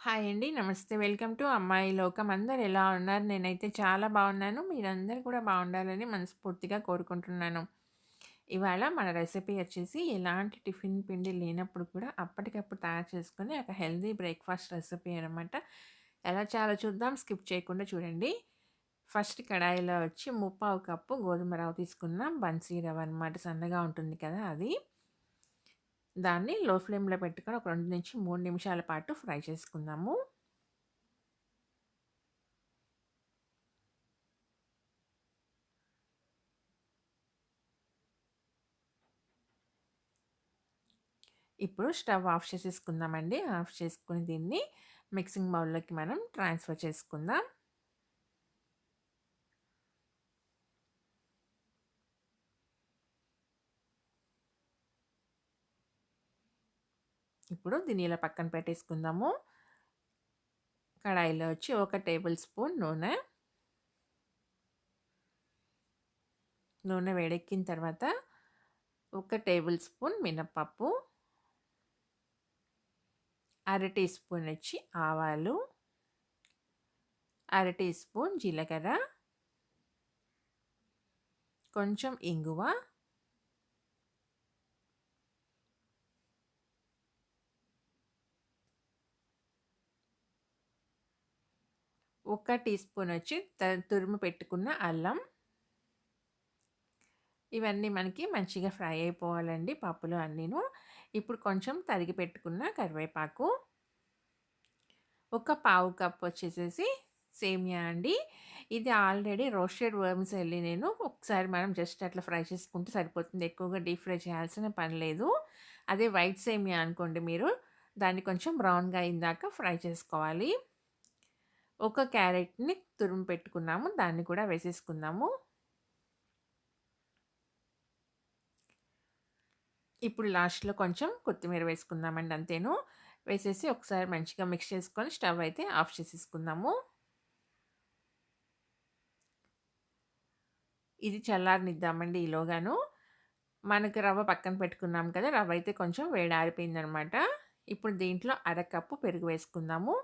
Hi అండి. నమస్తే. Welcome to అమ్మాయి లోకం. అందరు ఎలా ఉన్నారు? నేనైతే చాలా బాగున్నాను. మీరందరూ కూడా బాగుండాలని మనస్ఫూర్తిగా కోరుకుంటున్నాను. ఇవాళ మన రెసిపీ వచ్చేసి ఎలాంటి టిఫిన్ పిండి లేనప్పుడు కూడా అప్పటికప్పుడు తయారు చేసుకుని ఒక హెల్తీ బ్రేక్‌ఫాస్ట్ రెసిపీ అనమాట. ఎలా చాలా చూద్దాం. స్కిప్ చేయకుండా చూడండి. ఫస్ట్ కడాయిలో వచ్చి ముప్పావు కప్పు గోధుమ రవ్వ తీసుకున్నాం. బన్సీ రవ్వ అనమాట. సన్నగా ఉంటుంది కదా అది. దాన్ని లో ఫ్లేమ్‌లో పెట్టుకొని ఒక 2-3 నిమిషాల పాటు ఫ్రై చేసుకుందాము. ఇప్పుడు స్టవ్ ఆఫ్ చేసేసుకుందామండి. ఆఫ్ చేసుకుని దీన్ని మిక్సింగ్ బౌల్‌లోకి మనం ట్రాన్స్‌ఫర్ చేసుకుందాం. ఇప్పుడు దీన్ని ఇలా పక్కన పెట్టేసుకుందాము. కడాయిలో వచ్చి ఒక టేబుల్ స్పూన్ నూనె. నూనె వేడెక్కిన తర్వాత ఒక టేబుల్ స్పూన్ మినపప్పు. అర టీ స్పూన్ వచ్చి ఆవాలు. అర టీ స్పూన్ జీలకర్ర. కొంచెం ఇంగువ. ఒక టీ స్పూన్ వచ్చి త పెట్టుకున్న అల్లం. ఇవన్నీ మనకి మంచిగా ఫ్రై అయిపోవాలండి పప్పులు అన్నీను. ఇప్పుడు కొంచెం తరిగి పెట్టుకున్న కరివేపాకు. ఒక పావు కప్ వచ్చేసేసి సేమియా అండి. ఇది ఆల్రెడీ రోస్టెడ్ వర్మ్స్ వెళ్ళి నేను ఒకసారి మనం జస్ట్ అట్లా ఫ్రై చేసుకుంటే సరిపోతుంది. ఎక్కువగా డీప్ ఫ్రై చేయాల్సిన పని లేదు. అదే వైట్ సేమియా అనుకోండి మీరు దాన్ని కొంచెం బ్రౌన్‌గా అయిందాక ఫ్రై చేసుకోవాలి. ఒక క్యారెట్‌ని తురుము పెట్టుకున్నాము. దాన్ని కూడా వేసేసుకుందాము. ఇప్పుడు లాస్ట్‌లో కొంచెం కొత్తిమీర వేసుకుందామండి అంతేను. వేసేసి ఒకసారి మంచిగా మిక్స్ చేసుకొని స్టవ్ అయితే ఆఫ్ చేసేసుకుందాము. ఇది చల్లారనిద్దామండి ఈలోగాను. మనకు రవ్వ పక్కన పెట్టుకున్నాం కదా! రవ్వ అయితే కొంచెం వేడారిపోయిందనమాట. ఇప్పుడు దీంట్లో అరకప్పు పెరుగు వేసుకుందాము.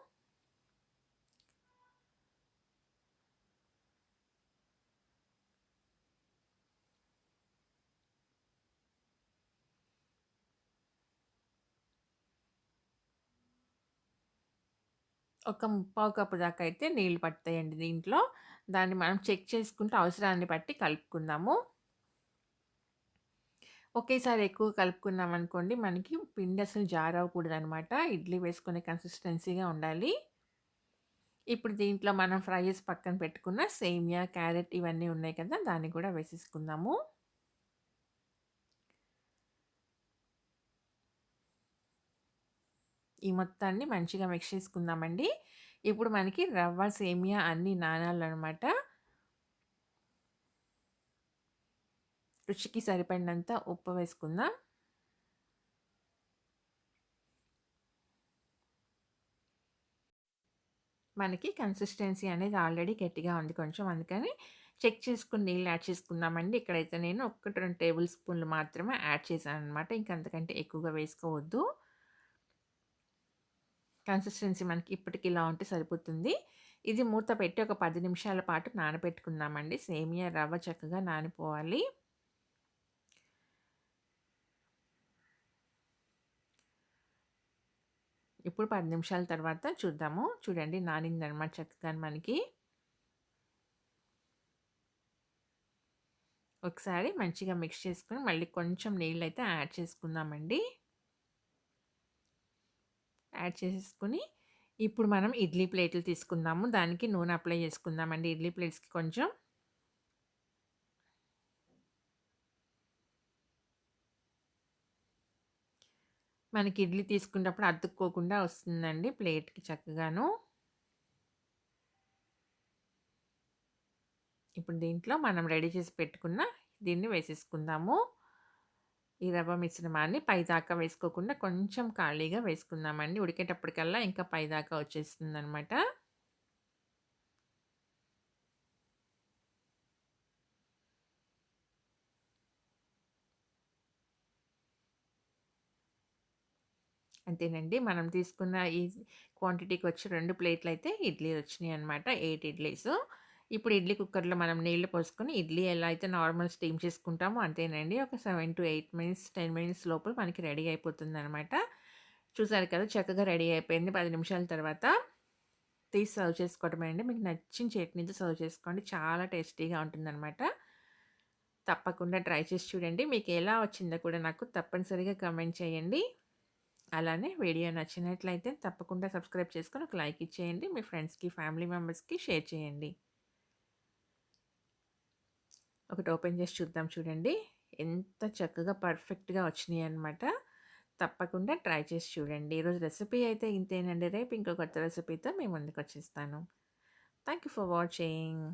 ఒక ముప్పావు కప్పు దాకా అయితే నీళ్ళు పడతాయండి దీంట్లో. దాన్ని మనం చెక్ చేసుకుంటూ అవసరాన్ని బట్టి కలుపుకుందాము. ఒకేసారి ఎక్కువ కలుపుకున్నామనుకోండి మనకి పిండి అసలు జారవ్వకూడదనమాట. ఇడ్లీ వేసుకునే కన్సిస్టెన్సీగా ఉండాలి. ఇప్పుడు దీంట్లో మనం ఫ్రైస్ పక్కన పెట్టుకున్న సేమియా, క్యారెట్ ఇవన్నీ ఉన్నాయి కదా! దాన్ని కూడా వేసేసుకుందాము. ఈ మొత్తాన్ని మంచిగా మిక్స్ చేసుకుందామండి. ఇప్పుడు మనకి రవ్వ, సేమియా అన్నీ నానాలన్నమాట రుచికి సరిపడినంత ఉప్పు వేసుకుందాం. మనకి కన్సిస్టెన్సీ అనేది ఆల్రెడీ గట్టిగా ఉంది కొంచెం. అందుకని చెక్ చేసుకుని నీళ్ళు యాడ్ చేసుకుందామండి. ఇక్కడైతే నేను 1, 2 టేబుల్ స్పూన్లు మాత్రమే యాడ్ చేశాననమాట. ఇంక అంతకంటే ఎక్కువగా వేసుకోవద్దు. కన్సిస్టెన్సీ మనకి ఇప్పటికి ఇలా ఉంటే సరిపోతుంది. ఇది మూత పెట్టి ఒక పది నిమిషాల పాటు నానబెట్టుకుందామండి. సేమియా రవ్వ చక్కగా నానిపోవాలి. ఇప్పుడు పది నిమిషాల తర్వాత చూద్దాము. చూడండి నానిందనమాట చక్కగా మనకి. ఒకసారి మంచిగా మిక్స్ చేసుకుని మళ్ళీ కొంచెం నీళ్ళైతే యాడ్ చేసుకుందామండి. యాడ్ చేసేసుకొని ఇప్పుడు మనం ఇడ్లీ ప్లేట్లు తీసుకుందాము. దానికి నూనె అప్లై చేసుకుందామండి ఇడ్లీ ప్లేట్స్‌కి కొంచెం. మనకి ఇడ్లీ తీసుకునేటప్పుడు అతుక్కోకుండా వస్తుందండి ప్లేట్‌కి చక్కగాను. ఇప్పుడు దీంట్లో మనం రెడీ చేసి పెట్టుకున్న దీన్ని వేసేసుకుందాము. ఈ రవ్వ మిశ్రమాన్ని పైదాకా వేసుకోకుండా కొంచెం ఖాళీగా వేసుకుందామండి. ఉడికేటప్పటికల్లా ఇంకా పైదాకా వచ్చేస్తుంది అనమాట అంతేనండి. మనం తీసుకున్న ఈ క్వాంటిటీకి వచ్చి రెండు ప్లేట్లు అయితే ఇడ్లీ వచ్చినియనమాట. 8 ఇడ్లీసు. ఇప్పుడు ఇడ్లీ కుక్కర్‌లో మనం నీళ్ళు పోసుకొని ఇడ్లీ ఎలా అయితే నార్మల్ స్టీమ్ చేసుకుంటామో అంతేనండి. ఒక 7-8 మినిట్స్, 10 మినిట్స్ లోపల మనకి రెడీ అయిపోతుందనమాట. చూసారు కదా! చక్కగా రెడీ అయిపోయింది. పది నిమిషాల తర్వాత తీసి సర్వ్ చేసుకోవడమేనండి. మీకు నచ్చిన చట్నీతో సర్వ్ చేసుకోండి. చాలా టేస్టీగా ఉంటుందనమాట. తప్పకుండా ట్రై చేసి చూడండి. మీకు ఎలా వచ్చిందో కూడా నాకు తప్పనిసరిగా కమెంట్ చేయండి. అలానే వీడియో నచ్చినట్లయితే తప్పకుండా సబ్స్క్రైబ్ చేసుకొని ఒక లైక్ ఇచ్చేయండి. మీ ఫ్రెండ్స్‌కి, ఫ్యామిలీ మెంబర్స్‌కి షేర్ చేయండి. ఒకటి ఓపెన్ చేసి చూద్దాం చూడండి. ఎంత చక్కగా పర్ఫెక్ట్‌గా వచ్చినాయి అనమాట తప్పకుండా ట్రై చేసి చూడండి. ఈరోజు రెసిపీ అయితే ఇంతేనండి. రేపు ఇంకో కొత్త రెసిపీతో మేము ముందుకు వచ్చేస్తాను థ్యాంక్ యూ ఫర్ వాచింగ్.